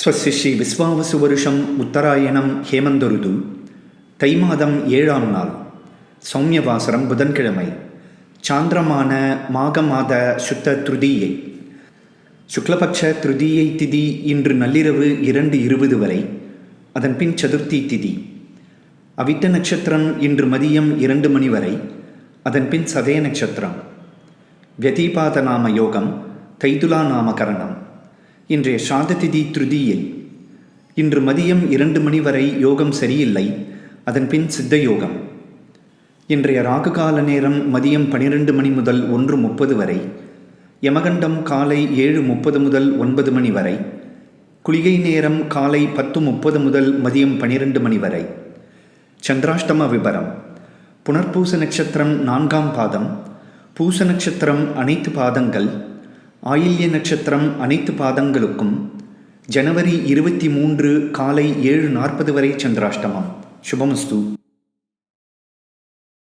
ஸ்வஸ்ய ஸ்ரீ விஸ்வாவசு வருஷம் உத்தராயணம் ஹேமந்தருது தை மாதம் ஏழாம் நாள் சௌமியவாசரம் புதன்கிழமை சாந்திரமான மாக மாத சுத்த திருதியை. சுக்லபக்ஷ திருதியை திதி இன்று நள்ளிரவு இரண்டு இருபது வரை அதன் பின் சதுர்த்தி திதி. அவிட்ட நட்சத்திரம் இன்று மதியம் இரண்டு மணி வரை அதன் பின் சதய நட்சத்திரம். வியதீபாத நாம யோகம் தைதுலா நாமகரணம் இன்றைய சாததிதி திருதியில். இன்று மதியம் இரண்டு மணி வரை யோகம் சரியில்லை. அதன் பின் சித்த யோகம் இன்றைய ராகுகால நேரம் மதியம் பனிரெண்டு மணி முதல் ஒன்று முப்பது வரை. யமகண்டம் காலை ஏழு முப்பது முதல் ஒன்பது மணி வரை. குளிகை நேரம் காலை பத்து முப்பது முதல் மதியம் பனிரெண்டு மணி வரை. சந்திராஷ்டம விபரம். புனர்பூச நட்சத்திரம் நான்காம் பாதம். பூச நட்சத்திரம் அனைத்து பாதங்கள். ஆயில்ய நட்சத்திரம் அனைத்து பாதங்களுக்கும் ஜனவரி இருபத்தி மூன்று காலை ஏழு நாற்பது வரை சந்திராஷ்டமம். சுபமஸ்து.